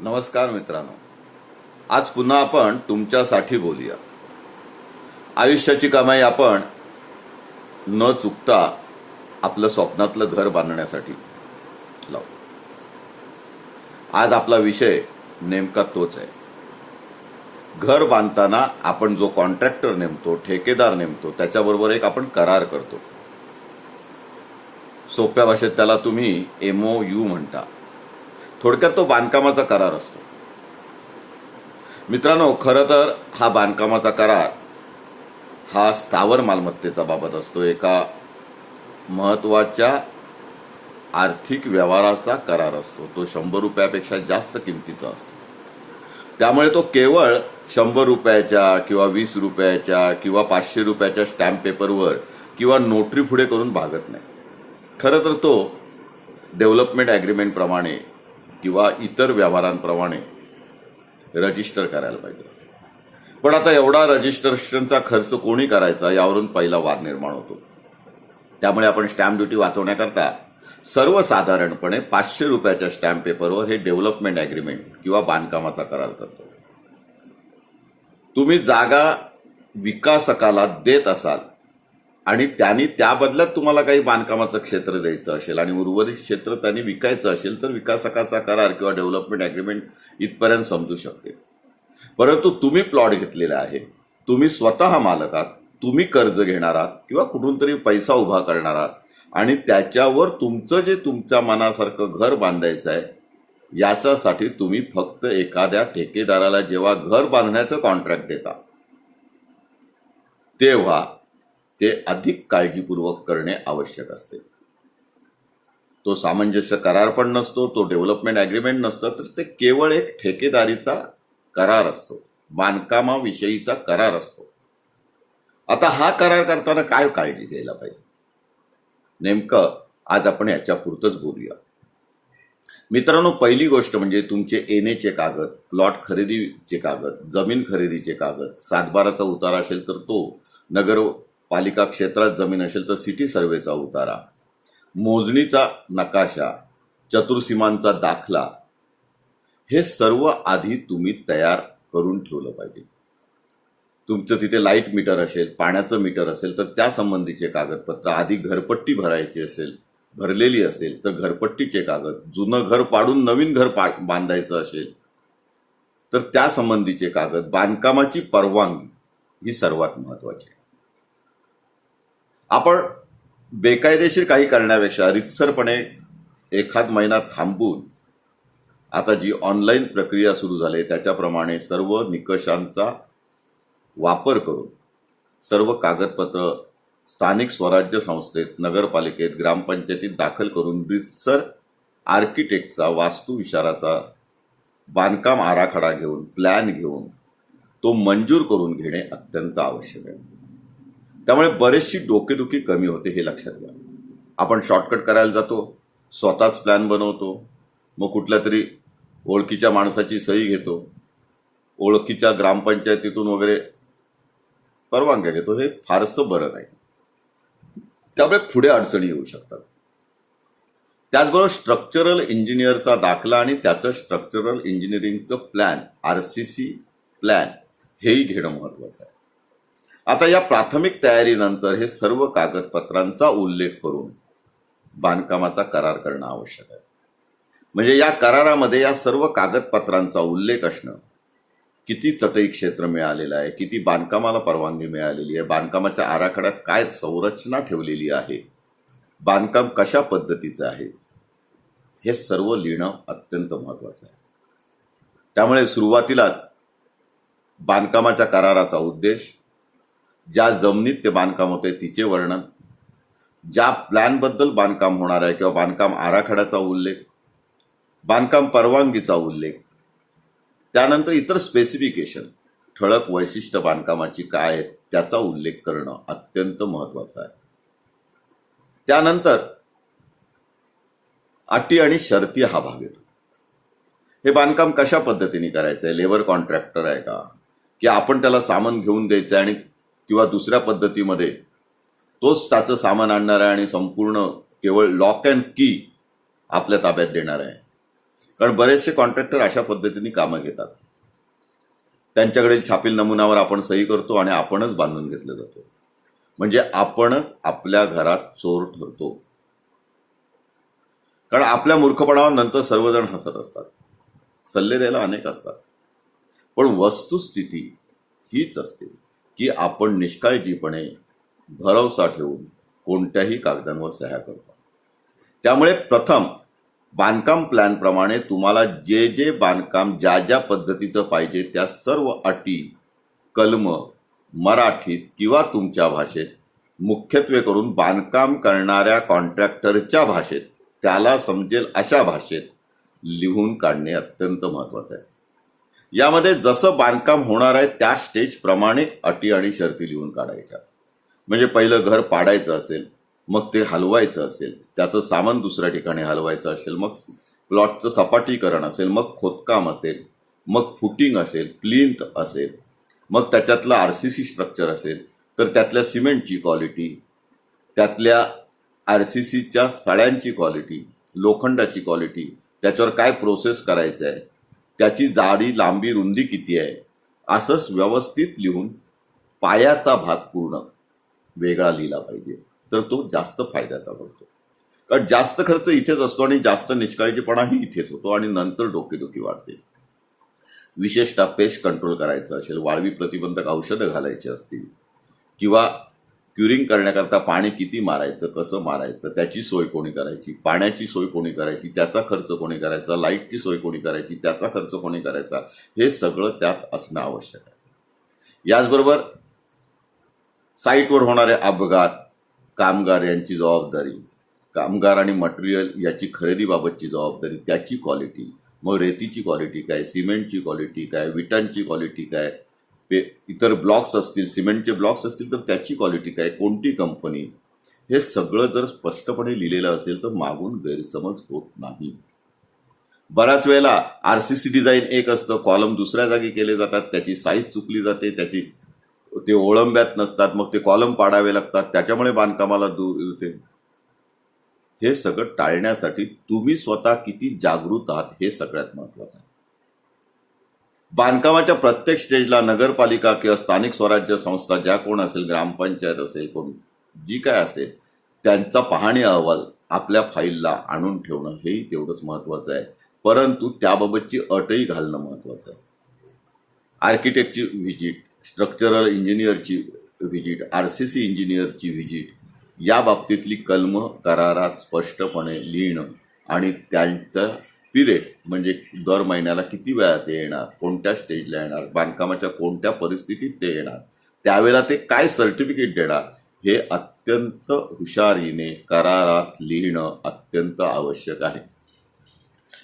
नमस्कार मित्रांनो. आज पुन्हा आपण तुमच्यासाठी बोलूया. आयुष्याची कमाई आपण न चुकता आपलं स्वप्नातलं घर बांधण्यासाठी लावू. आज आपला विषय नेमका तोच आहे. घर बांधताना आपण जो कॉन्ट्रॅक्टर नेमतो ठेकेदार नेमतो त्याच्याबरोबर एक आपण करार करतो. सोप्या भाषेत त्याला तुम्ही एमओ यू म्हणता. थोडक्यात तो बांधकामाचा करार असतो. मित्रांनो खरं तर हा बांधकामाचा करार हा स्थावर मालमत्तेचा बाबत असतो. एका महत्त्वाच्या आर्थिक व्यवहाराचा करार असतो. तो शंभर रुपयापेक्षा जास्त किमतीचा असतो. त्यामुळे तो केवळ शंभर रुपयाच्या किंवा वीस रुपयाच्या किंवा पाचशे रुपयाच्या स्टॅम्प पेपरवर किंवा नोटरी पुढे करून भागत नाही. खरं तर तो डेव्हलपमेंट ॲग्रीमेंटप्रमाणे किंवा इतर व्यवहारांप्रमाणे रजिस्टर करायला पाहिजे. पण आता एवढा रजिस्ट्रेशनचा खर्च कोणी करायचा यावरून पहिला वाद निर्माण होतो. त्यामुळे आपण स्टॅम्प ड्युटी वाचवण्याकरता सर्वसाधारणपणे पाचशे रुपयाच्या स्टॅम्प पेपरवर हे डेव्हलपमेंट अग्रीमेंट किंवा बांधकामाचा करार करतो. तुम्ही जागा विकासकाला देत असाल आणि त्यांनी त्या बदल्यात तुम्हाला काही बांधकामाचं क्षेत्र द्यायचं असेल आणि उर्वरित क्षेत्र त्यांनी विकायचं असेल तर विकासकाचा करार किंवा डेव्हलपमेंट अग्रीमेंट इथपर्यंत समजू शकते. परंतु तुम्ही प्लॉट घेतलेला आहे तुम्ही स्वतः मालक आहात तुम्ही कर्ज घेणार आहात किंवा कुठून तरी पैसा उभा करणार आहात आणि त्याच्यावर तुमचं जे तुमच्या मनासारखं घर बांधायचं आहे याच्यासाठी तुम्ही फक्त एखाद्या ठेकेदाराला जेव्हा घर बांधण्याचं कॉन्ट्रॅक्ट देता तेव्हा ते अधिक काळजीपूर्वक करणे आवश्यक असते. तो सामंजस्य करार पण नसतो तो डेव्हलपमेंट अग्रीमेंट नसतं तर ते केवळ एक ठेकेदारीचा करार असतो. बांधकामाविषयीचा करार असतो. आता हा करार करताना काय काळजी घ्यायला पाहिजे? नेमकं आज आपण याच्यापुरतंच बोलूया. मित्रांनो पहिली गोष्ट म्हणजे तुमचे एनएचे कागद प्लॉट खरेदीचे कागद जमीन खरेदीचे कागद सातबाराचा उतारा असेल तर तो नगर पालिका क्षेत्रात जमीन असेल तर सिटी सर्वेचा उतारा. मोजणीचा नकाशा चतुर्सीमांचा दाखला हे सर्व आधी तुम्ही तयार करून ठेवलं पाहिजे. तुमचं तिथे लाइट मीटर असेल पाण्याचं मीटर असेल तर त्या संबंधीचे कागदपत्र आधी घरपट्टी भरायची असेल भरलेली असेल तर घरपट्टीचे कागद जुनं घर पाडून नवीन घर पा बांधायचं असेल तर त्या संबंधीचे कागद बांधकामाची परवानगी ही सर्वात महत्वाची आहे. आपण बेकायदेशीर काही करण्यापेक्षा रितसरपणे एखाद महिना थांबून आता जी ऑनलाईन प्रक्रिया सुरू झाली आहे त्याच्याप्रमाणे सर्व निकषांचा वापर करून सर्व कागदपत्र स्थानिक स्वराज्य संस्थेत नगरपालिकेत ग्रामपंचायतीत दाखल करून रितसर आर्किटेक्टचा वास्तुविशाराचा बांधकाम आराखडा घेऊन प्लॅन घेऊन तो मंजूर करून घेणे अत्यंत आवश्यक आहे. त्यामुळे बरेचशी डोकेदुखी कमी होते हे लक्षात घ्या. आपण शॉर्टकट करायला जातो स्वतःच प्लॅन बनवतो मग कुठल्या तरी ओळखीच्या माणसाची सही घेतो ओळखीच्या ग्रामपंचायतीतून वगैरे परवानग्या घेतो हे फारसं बरं नाही. त्यामुळे पुढे अडचणी येऊ शकतात. त्याचबरोबर स्ट्रक्चरल इंजिनियरचा दाखला आणि त्याचं structural इंजिनिअरिंगचं plan R C C plan हेही घेणं महत्वाचं आहे. आता या प्राथमिक तयारीनंतर हे सर्व कागदपत्रांचा उल्लेख करून बांधकामाचा करार करणं आवश्यक आहे. म्हणजे या करारामध्ये या सर्व कागदपत्रांचा उल्लेख असणं किती चटई क्षेत्र मिळालेलं आहे किती बांधकामाला परवानगी मिळालेली आहे बांधकामाच्या आराखड्यात काय संरचना ठेवलेली आहे बांधकाम कशा पद्धतीचं आहे हे सर्व लिहिणं अत्यंत महत्वाचं आहे. त्यामुळे सुरुवातीलाच बांधकामाच्या कराराचा उद्देश ज्या जमिनीत ते बांधकाम होते तिचे वर्णन. ज्या प्लॅनबद्दल बांधकाम होणार आहे किंवा बांधकाम आराखड्याचा उल्लेख बांधकाम परवानगीचा उल्लेख त्यानंतर इतर स्पेसिफिकेशन ठळक वैशिष्ट्य बांधकामाची काय आहेत त्याचा उल्लेख करणं अत्यंत महत्वाचं आहे. त्यानंतर अटी आणि शर्ती हा भाग येतो. हे बांधकाम कशा पद्धतीने करायचं आहे लेबर कॉन्ट्रॅक्टर आहे का की आपण त्याला सामान घेऊन द्यायचं आहे आणि किंवा दुसऱ्या पद्धतीमध्ये तोच त्याचं सामान आणणार आहे आणि संपूर्ण केवळ लॉक अँड की आपल्या ताब्यात देणार आहे. कारण बरेचसे कॉन्ट्रॅक्टर अशा पद्धतीने कामं घेतात. त्यांच्याकडील छापील नमुनावर आपण सही करतो आणि आपणच बांधून घेतलं जातो. म्हणजे आपणच आपल्या घरात चोर ठरतो. कारण आपल्या मूर्खपणावर नंतर सर्वजण हसत असतात. सल्ले द्यायला अनेक असतात. पण वस्तुस्थिती हीच असते. की आपण निष्काळजीपणे भरवसा ठेवून कोणत्याही कागदांवर सह्या करतो. त्यामुळे प्रथम बांधकाम प्लॅनप्रमाणे तुम्हाला जे जे बांधकाम ज्या ज्या पद्धतीचं पाहिजे त्या सर्व अटी कलम मराठीत किंवा तुमच्या भाषेत मुख्यत्वे करून बांधकाम करणाऱ्या कॉन्ट्रॅक्टरच्या भाषेत त्याला समजेल अशा भाषेत लिहून काढणे अत्यंत महत्त्वाचं आहे. यामध्ये जसं बांधकाम होणार आहे त्या स्टेजप्रमाणे अटी आणि शर्ती लिहून काढायच्या. म्हणजे पहिलं घर पाडायचं असेल मग ते हलवायचं असेल त्याचं सामान दुसऱ्या ठिकाणी हलवायचं असेल मग प्लॉटचं सपाटीकरण असेल मग खोदकाम असेल मग फुटिंग असेल प्लिंथ असेल मग त्याच्यातलं आर सी सी स्ट्रक्चर असेल तर त्यातल्या सिमेंटची क्वालिटी त्यातल्या आर सी सीच्या सळ्यांची क्वालिटी लोखंडाची क्वालिटी त्याच्यावर काय प्रोसेस करायचं आहे त्याची जाडी लांबी रुंदी किती आहे? असंच व्यवस्थित लिहून पायाचा भाग पूर्ण वेगळा लिहिला पाहिजे. तर तो जास्त फायद्याचा पडतो. कारण जास्त खर्च इथेच असतो आणि जास्त निष्काळजीपणाही इथेच होतो आणि नंतर डोकेदुखी वाढते. विशेषतः पेस्ट कंट्रोल करायचं असेल वाळवी प्रतिबंधक औषधं घालायची असतील किंवा क्युरिंग करण्याकरता पाणी किती मारायचं कसं मारायचं त्याची सोय कोणी करायची पाण्याची सोय कोणी करायची त्याचा खर्च कोणी करायचा लाईटची सोय कोणी करायची त्याचा खर्च कोणी करायचा हे सगळं त्यात असणं आवश्यक आहे. याचबरोबर साईटवर होणारे अपघात कामगार यांची जबाबदारी कामगार आणि मटेरियल याची खरेदीबाबतची जबाबदारी त्याची क्वालिटी मग रेतीची क्वालिटी काय सिमेंटची क्वालिटी काय विटांची क्वालिटी काय इतर ब्लॉक्स असतील सिमेंटचे ब्लॉक्स असतील तर त्याची क्वालिटी काय कोणती कंपनी हे सगळं जर स्पष्टपणे लिहिलेलं असेल तर मागून गैरसमज होत नाही. बऱ्याच वेळेला आरसीसी डिझाईन एक असतं कॉलम दुसऱ्या जागी केले जातात त्याची साईज चुकली जाते त्याची ते ओळंब्यात नसतात मग ते कॉलम पाडावे लागतात त्याच्यामुळे बांधकामाला दूर येते. हे सगळं टाळण्यासाठी तुम्ही स्वतः किती जागृत आहात हे सगळ्यात महत्वाचं आहे. बांधकामाच्या प्रत्येक स्टेजला नगरपालिका किंवा स्थानिक स्वराज्य संस्था ज्या कोण असेल ग्रामपंचायत असेल कोण जी काय असेल त्यांचा पाहणी अहवाल आपल्या फाईलला आणून ठेवणं हेही तेवढंच महत्वाचं आहे. परंतु त्याबाबतची अटही घालणं महत्वाचं आहे. आर्किटेक्टची व्हिजिट स्ट्रक्चरल इंजिनियरची व्हिजिट आर सी सी इंजिनियरची व्हिजिट या बाबतीतली कलम करारात स्पष्टपणे लिहिणं आणि त्यांचं पिरियड म्हणजे दर महिन्याला किती वेळा ते येणार कोणत्या स्टेजला येणार बांधकामाच्या कोणत्या परिस्थितीत ते येणार त्यावेळेला ते काय सर्टिफिकेट देणार हे अत्यंत हुशारीने करारात लिहिणं अत्यंत आवश्यक आहे.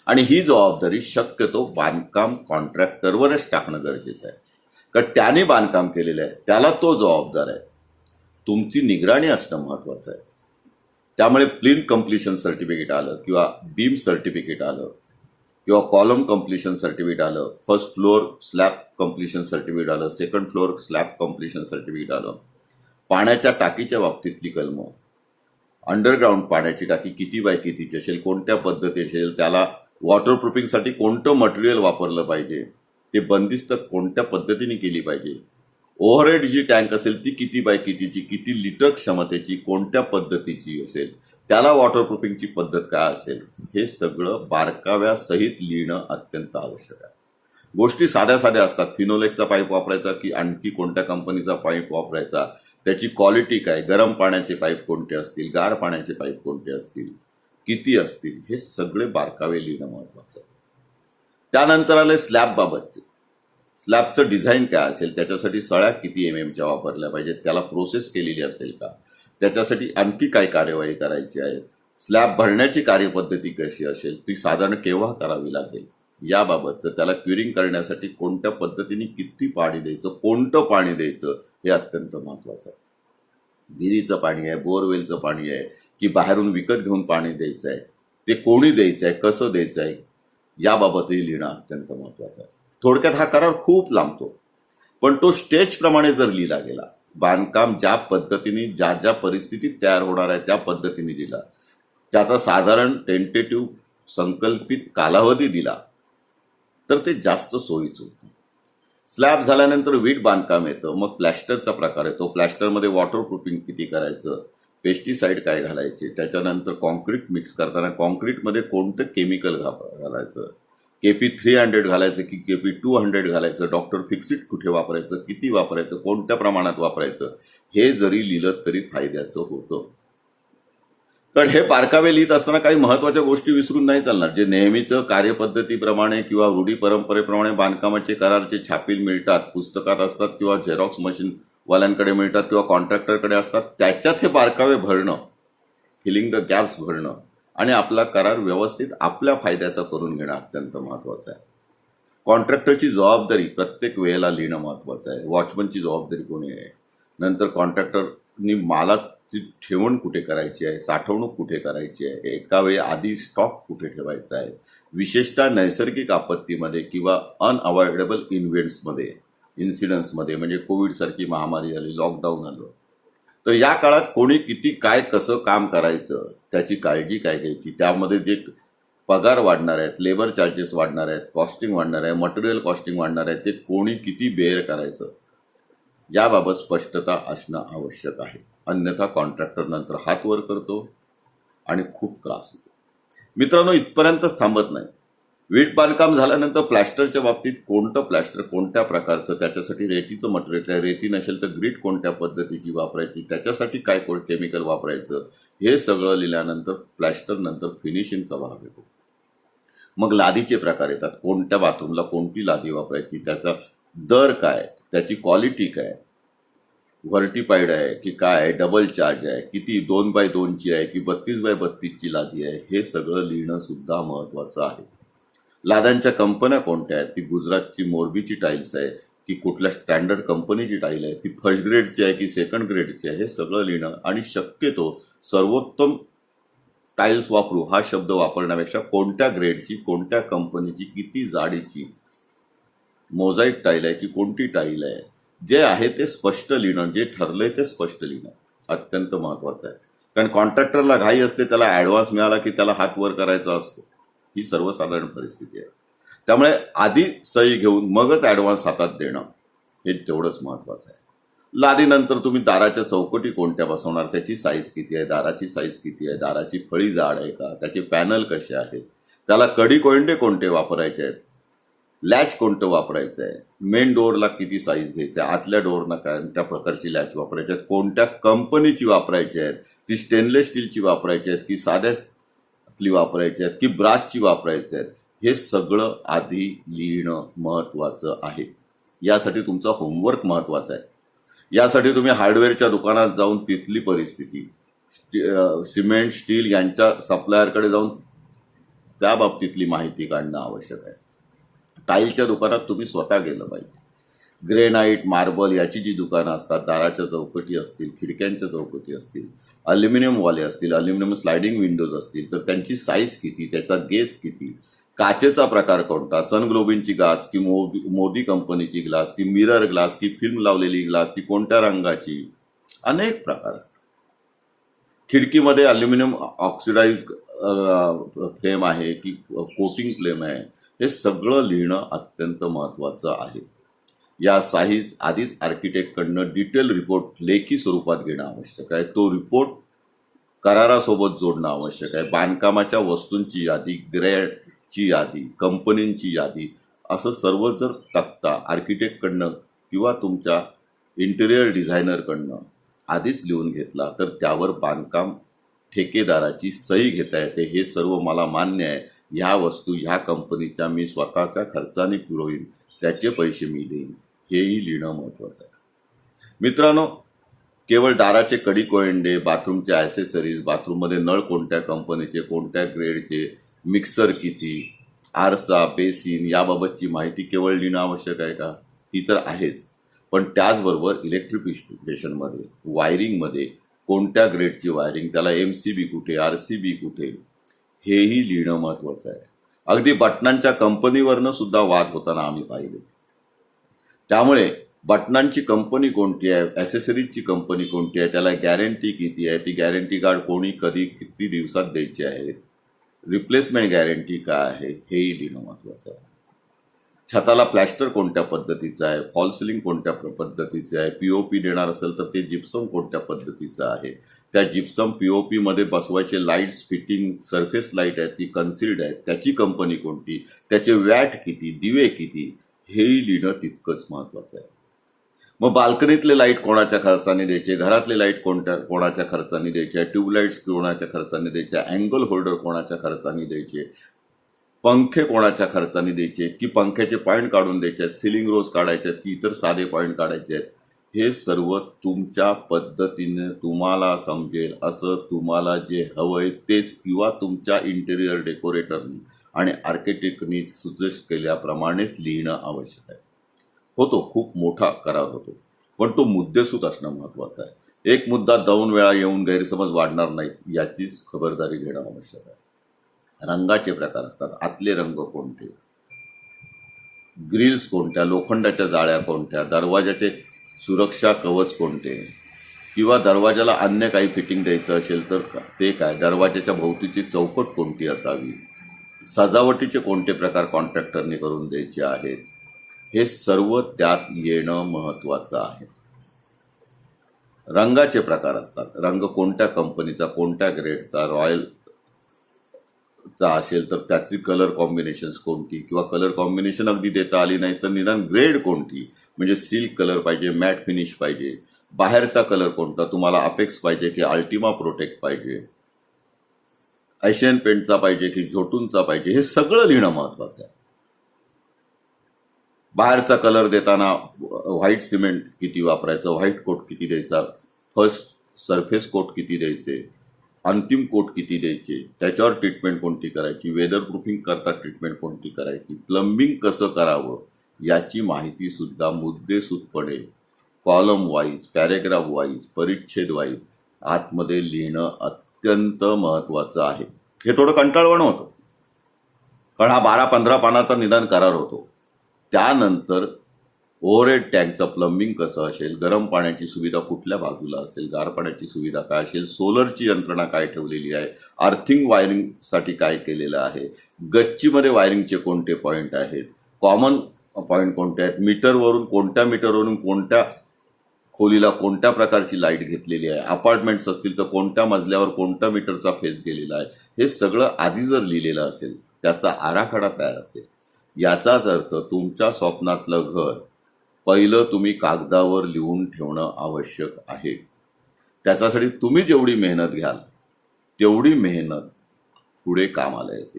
आणि ही जबाबदारी शक्यतो बांधकाम कॉन्ट्रॅक्टरवरच टाकणं गरजेचं आहे. कारण त्याने बांधकाम केलेलं आहे त्याला तो जबाबदार आहे. तुमची निगराणी असणं महत्वाचं आहे. त्यामुळे प्लिन कम्प्लिशन सर्टिफिकेट आलं किंवा बीम सर्टिफिकेट आलं किंवा कॉलम कम्प्लिशन सर्टिफिकेट आलं first floor slab completion certificate आलं second floor slab completion certificate आलं. पाण्याच्या टाकीच्या बाबतीतली कलमं. अंडरग्राऊंड पाण्याची टाकी किती बाय कितीची असेल कोणत्या पद्धती असेल त्याला वॉटरप्रूफिंगसाठी कोणतं मटेरियल वापरलं पाहिजे ते बंदिस्त कोणत्या पद्धतीने केली पाहिजे ओव्हरहेड जी टँक असेल ती किती बाय कितीची किती लिटर क्षमतेची कोणत्या पद्धतीची असेल त्याला वॉटरप्रूफिंगची पद्धत काय असेल? हे सगळं बारकाव्यासहित लिहिणं अत्यंत आवश्यक आहे. गोष्टी साध्या साध्या असतात. फिनोलेक्सचा पाईप वापरायचा की आणखी कोणत्या कंपनीचा पाईप वापरायचा? त्याची क्वालिटी काय? गरम पाण्याचे पाईप कोणते असतील? गार पाण्याचे पाईप कोणते असतील? किती असतील? हे सगळे बारकावे लिहिणं महत्वाचं आहे. त्यानंतर आले स्लॅबबाबतचे स्लॅबचं डिझाईन काय असेल? त्याच्यासाठी सळ्या किती एम एमच्या वापरल्या पाहिजेत? त्याला प्रोसेस केलेली असेल का? त्याच्यासाठी आणखी काय कार्यवाही करायची आहे? स्लॅब भरण्याची कार्यपद्धती कशी असेल? ती साधारण केव्हा करावी लागेल? याबाबतचं त्याला क्युरिंग करण्यासाठी कोणत्या पद्धतीने किती पाणी द्यायचं कोणतं पाणी द्यायचं हे अत्यंत महत्वाचं आहे. विहिरीचं पाणी आहे बोरवेलचं पाणी आहे की बाहेरून विकत घेऊन पाणी द्यायचं आहे ते कोणी द्यायचं आहे कसं द्यायचं आहे याबाबतही लिहिणं अत्यंत महत्वाचं आहे. थोडक्यात हा करार खूप लांबतो. पण तो स्टेजप्रमाणे जर लिहिला गेला बांधकाम ज्या पद्धतीने ज्या ज्या परिस्थितीत तयार होणार आहे त्या पद्धतीने दिला. त्याचा साधारण टेंटेटिव्ह संकल्पित कालावधी दिला. तर ते जास्त सोयीचं होतं. स्लॅब झाल्यानंतर वीट बांधकाम येतं. मग प्लॅस्टरचा प्रकार येतो. प्लॅस्टरमध्ये वॉटरप्रूफिंग किती करायचं? पेस्टिसाईड काय घालायचे? त्याच्यानंतर कॉन्क्रीट मिक्स करताना कॉन्क्रीटमध्ये कोणतं केमिकल घालायचं? केपी थ्री हंड्रेड घालायचं की केपी टू हंड्रेड घालायचं? डॉक्टर फिक्सिट कुठे वापरायचं? किती वापरायचं? कोणत्या प्रमाणात वापरायचं? हे जरी लिहिलं तरी फायद्याचं होतं. तर हे बारकावे लिहित असताना काही महत्त्वाच्या गोष्टी विसरून नाही चालणार. जे नेहमीचं कार्यपद्धतीप्रमाणे किंवा रूढी परंपरेप्रमाणे बांधकामाचे करारचे छापील मिळतात पुस्तकात असतात किंवा झेरॉक्स मशीन वाल्यांकडे मिळतात किंवा कॉन्ट्रॅक्टरकडे असतात त्याच्यात हे बारकावे भरणं फिलिंग द गॅप्स भरणं आणि आपला करार व्यवस्थित आपल्या फायद्याचा करून घेणं अत्यंत महत्वाचं आहे. कॉन्ट्रॅक्टरची जबाबदारी प्रत्येक वेळेला लिहिणं महत्वाचं आहे. वॉचमनची जबाबदारी कोणी आहे? नंतर कॉन्ट्रॅक्टरनी मालाची ठेवण कुठे करायची आहे? साठवणूक कुठे करायची आहे? एका वेळी आधी स्टॉक कुठे ठेवायचा आहे? विशेषतः नैसर्गिक आपत्तीमध्ये किंवा अनअवॉइडेबल इन्व्हेंट्समध्ये इन्सिडन्समध्ये म्हणजे कोविडसारखी महामारी आली लॉकडाऊन आलं. तर या काळात कोणी किती काय कसं काम करायचं? त्याची काळजी काय घ्यायची? त्यामध्ये जे पगार वाढणार आहेत लेबर चार्जेस वाढणार आहेत कॉस्टिंग वाढणार आहे मटेरियल कॉस्टिंग वाढणार आहे ते कोणी किती बेअर करायचं? याबाबत स्पष्टता असणं आवश्यक आहे. अन्यथा कॉन्ट्रॅक्टर नंतर हात वर करतो आणि खूप त्रास होतो. मित्रांनो इथपर्यंतच थांबत नाही. वीट बांधकाम झाल्यानंतर प्लॅस्टरच्या बाबतीत कोणतं प्लॅस्टर कोणत्या प्रकारचं त्याच्यासाठी रेतीचं मटेरियल आहे रेती नसेल तर ग्रीट कोणत्या पद्धतीची वापरायची त्याच्यासाठी काय कोण केमिकल वापरायचं हे सगळं लिहिल्यानंतर प्लॅस्टर नंतर फिनिशिंगचा भाग येतो. मग लादीचे प्रकार येतात. कोणत्या बाथरूमला कोणती लादी वापरायची त्याचा दर काय त्याची क्वालिटी काय व्हर्टिफाईड आहे की काय आहे डबल चार्ज आहे किती दोन बाय दोनची आहे की बत्तीस बाय बत्तीसची लादी आहे हे सगळं लिहिणं सुद्धा महत्वाचं आहे. लादांच्या कंपन्या कोणत्या आहेत? ती गुजरातची मोरबीची टाईल्स आहे की कुठल्या स्टँडर्ड कंपनीची टाईल आहे ती फर्स्ट ग्रेडची आहे की सेकंड ग्रेडची आहे हे सगळं लिहिणं. आणि शक्यतो सर्वोत्तम टाईल्स वापरू हा शब्द वापरण्यापेक्षा कोणत्या ग्रेडची कोणत्या कंपनीची किती जाडीची मोझाईक टाईल आहे की कोणती टाईल आहे जे आहे ते स्पष्ट लिहिणं जे ठरलंय ते स्पष्ट लिहिणं अत्यंत महत्वाचं आहे. कारण कॉन्ट्रॅक्टरला घाई असते त्याला ॲडव्हान्स मिळाला की त्याला हात वर करायचा असतो. ही सर्वसाधारण परिस्थिती आहे. त्यामुळे आधी सही घेऊन मगच ॲडव्हान्स हातात देणं हे तेवढंच महत्वाचं आहे. लादीनंतर तुम्ही दाराच्या चौकटी कोणत्या बसवणार? त्याची साईज किती आहे? दाराची साईज किती आहे? दाराची फळी जाड आहे का? त्याचे पॅनल कसे आहेत? त्याला कडी कोंडे कोणते वापरायचे आहेत? लॅच कोणतं वापरायचं आहे? मेन डोअरला किती साईज घ्यायचं? आहे आतल्या डोअरना कोणत्या प्रकारची लॅच वापरायची आहेत? कोणत्या कंपनीची वापरायची आहेत? ती स्टेनलेस स्टीलची वापरायची आहेत? की साध्यातली वापरायची आहेत की ब्रासची वापरायची आहेत हे सगळं आधी लिहिणं महत्वाचं आहे. यासाठी तुमचा होमवर्क महत्त्वाचा आहे. यासाठी तुम्ही हार्डवेअरच्या दुकानात जाऊन तिथली परिस्थिती सिमेंट स्टील यांच्या सप्लायरकडे जाऊन त्या बाबतीतली माहिती काढणं आवश्यक आहे. टाईलच्या दुकानात तुम्ही स्वतः गेलं पाहिजे. ग्रेनाईट मार्बल याची जी दुकानं असतात दाराच्या चौकटी असतील खिडक्यांच्या चौकटी असतील अल्युमिनियम वाले असतील अल्युमिनियम स्लायडिंग विंडोज असतील तर त्यांची साईज किती त्याचा गेस किती काचेचा प्रकार कोणता सनग्लोबिनची ग्लास की मोदी मोदी कंपनीची ग्लास ती मिरर ग्लास की फिल्म लावलेली ग्लास ती कोणत्या रंगाची? अनेक प्रकार असतात. खिडकीमध्ये अल्युमिनियम ऑक्सिडाइज फ्लेम आहे की कोटिंग फ्लेम आहे हे सगळं लिहिणं अत्यंत महत्वाचं आहे. या साईज आधीच आर्किटेक्टकडनं डिटेल रिपोर्ट लेखी स्वरूपात घेणं आवश्यक आहे. तो रिपोर्ट करारासोबत जोडणं आवश्यक आहे. बांधकामाच्या वस्तूंची यादी ग्रेडची यादी कंपनींची यादी असं सर्व जर तक्ता आर्किटेक्टकडनं किंवा तुमच्या इंटेरियर डिझायनरकडनं आधीच लिहून घेतला तर त्यावर बांधकाम ठेकेदाराची सही घेता येते. हे सर्व मला मान्य आहे. ह्या वस्तू ह्या कंपनीच्या मी स्वतःच्या खर्चाने पुरवीन त्याचे पैसे मी देईन. हेही लिहिणं महत्वाचं आहे. मित्रांनो केवळ दाराचे कडी कोयंडे बाथरूमचे ॲसेसरीज बाथरूममध्ये नळ कोणत्या कंपनीचे कोणत्या ग्रेडचे मिक्सर किती आरसा बेसिन याबाबतची माहिती केवळ लिहिणं आवश्यक आहे का? ती तर आहेच. पण त्याचबरोबर इलेक्ट्रिफिकेशनमध्ये वायरिंगमध्ये कोणत्या ग्रेडची वायरिंग त्याला एम सी बी कुठे आर सी बी कुठे? हेही लिहिणं महत्वाचं आहे. अगदी बटनांच्या कंपनीवरनं सुद्धा वाद होताना आम्ही पाहिले त्यामुळे बटनांची कंपनी कोणती आहे ॲसेसरीजची कंपनी कोणती आहे त्याला गॅरंटी किती आहे ती गॅरंटी कार्ड कोणी कधी किती दिवसात द्यायची आहे? रिप्लेसमेंट गॅरंटी काय आहे? हेही लिहिणं महत्वाचं आहे. छताला प्लॅस्टर कोणत्या पद्धतीचं आहे? फॉल सिलिंग कोणत्या पद्धतीचं आहे? पीओपी देणार असेल तर ते जिप्सम कोणत्या पद्धतीचं आहे? त्या जिप्सम पीओपी मध्ये बसवायचे लाईट्स फिटिंग सरफेस लाइट आहेत ती कन्सिल्ड आहेत. त्याची कंपनी कोणती? त्याचे वॅट किती? दिवे किती? हेही लिहिणं तितकंच महत्वाचं आहे. मग बाल्कनीतले लाइट कोणाच्या खर्चाने द्यायचे? घरातले लाइट कोणत्या कोणाच्या खर्चाने द्यायचे? ट्यूबलाईट्स कोणाच्या खर्चाने द्यायच्या अँगल होल्डर कोणाच्या खर्चाने द्यायचे? पंखे कोणाच्या खर्चाने द्यायचे? की पंख्याचे पॉईंट काढून द्यायचे आहेत सिलिंग रोज काढायचे आहेत की इतर साधे पॉईंट काढायचे आहेत? हे सर्व तुमच्या पद्धतीने तुम्हाला समजेल. असं तुम्हाला जे हवंय तेच किंवा तुमच्या इंटेरियर डेकोरेटर आणि आर्किटेक्टनी सुजेस्ट केल्याप्रमाणेच लिहिणं आवश्यक आहे. होतो खूप मोठा करार होतो. पण तो मुद्देसूद असणं महत्वाचं आहे. एक मुद्दा दोन वेळा येऊन गैरसमज वाढणार नाही याचीच खबरदारी घेणं आवश्यक आहे. रंगाचे प्रकार असतात. आतले रंग कोणते? ग्रिल्स कोणत्या? लोखंडाच्या जाळ्या कोणत्या? दरवाजाचे सुरक्षा कवच कोणते? किंवा दरवाजाला अन्य काही फिटिंग द्यायचं असेल तर ते काय? दरवाजाच्या भोवतीची चौकट कोणती असावी? सजावटीचे कोणते प्रकार कॉन्ट्रॅक्टरने करून द्यायचे आहेत? हे सर्व त्यात येणं महत्त्वाचं आहे. रंगाचे प्रकार असतात. रंग कोणत्या कंपनीचा कोणत्या ग्रेडचा रॉयल चा असेल तर त्याची कलर कॉम्बिनेशन्स कोणती? किंवा कलर कॉम्बिनेशन अगदी देता आली नाही तर निदान ग्रेड कोणती? म्हणजे सिल्क कलर पाहिजे मॅट फिनिश पाहिजे. बाहेरचा कलर कोणता? तुम्हाला अपेक्स पाहिजे की अल्टिमा प्रोटेक्ट पाहिजे. एशियन पेंटचा पाहिजे की झोटूनचा पाहिजे हे सगळं लिहिणं महत्वाचं आहे. बाहेरचा कलर देताना व्हाईट सिमेंट किती वापरायचं व्हाईट कोट किती द्यायचा फर्स्ट सरफेस कोट किती द्यायचे अंतिम कोट किती द्यायचे त्याच्यावर ट्रीटमेंट कोणती करायची वेदर प्रूफिंग करता ट्रीटमेंट कोणती करायची प्लंबिंग कसं करावं याची माहिती सुद्धा मुद्देसूदपणे कॉलम वाईज पॅरेग्राफ वाईज परिच्छेद वाईज आतमध्ये लिहिणं अत्यंत महत्वाचं आहे. हे थोडं कंटाळवणं होतं. कारण हा बारा पंधरा पानाचा निदान करार होतो. त्यानंतर ओव्हरहेड टँकचं प्लंबिंग कसं असेल गरम पाण्याची सुविधा कुठल्या बाजूला असेल गार पाण्याची सुविधा काय असेल सोलरची यंत्रणा काय ठेवलेली आहे अर्थिंग वायरिंगसाठी काय केलेलं आहे गच्चीमध्ये वायरिंगचे कोणते पॉईंट आहेत कॉमन पॉईंट कोणते आहेत मीटरवरून कोणत्या मीटरवरून कोणत्या खोलीला कोणत्या प्रकारची लाइट घेतलेली आहे? अपार्टमेंट्स असतील तर कोणत्या मजल्यावर कोणत्या मीटरचा फेस गेलेला आहे? हे सगळं आधी जर लिहिलेलं असेल त्याचा आराखडा तयार असेल. याचाच अर्थ तुमच्या स्वप्नातलं घर पहिलं तुम्ही कागदावर लिहून ठेवणं आवश्यक आहे. त्याच्यासाठी तुम्ही जेवढी मेहनत घ्याल तेवढी मेहनत पुढे कामाला येते.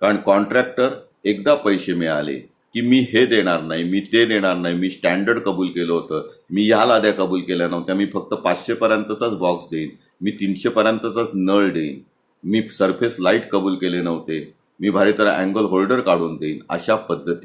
कारण कॉन्ट्रॅक्टर एकदा पैसे मिळाले की मी हे देणार नाही मी ते देणार नाही मी स्टँडर्ड कबूल केलं होतं मी ह्या लाद्या कबूल केल्या नव्हत्या मी फक्त पाचशेपर्यंतचाच बॉक्स देईन मी तीनशेपर्यंतचाच नळ देईन मी सरफेस लाइट कबूल केले नव्हते मी भारी तर अँगल होल्डर काढून देईन अशा पद्धती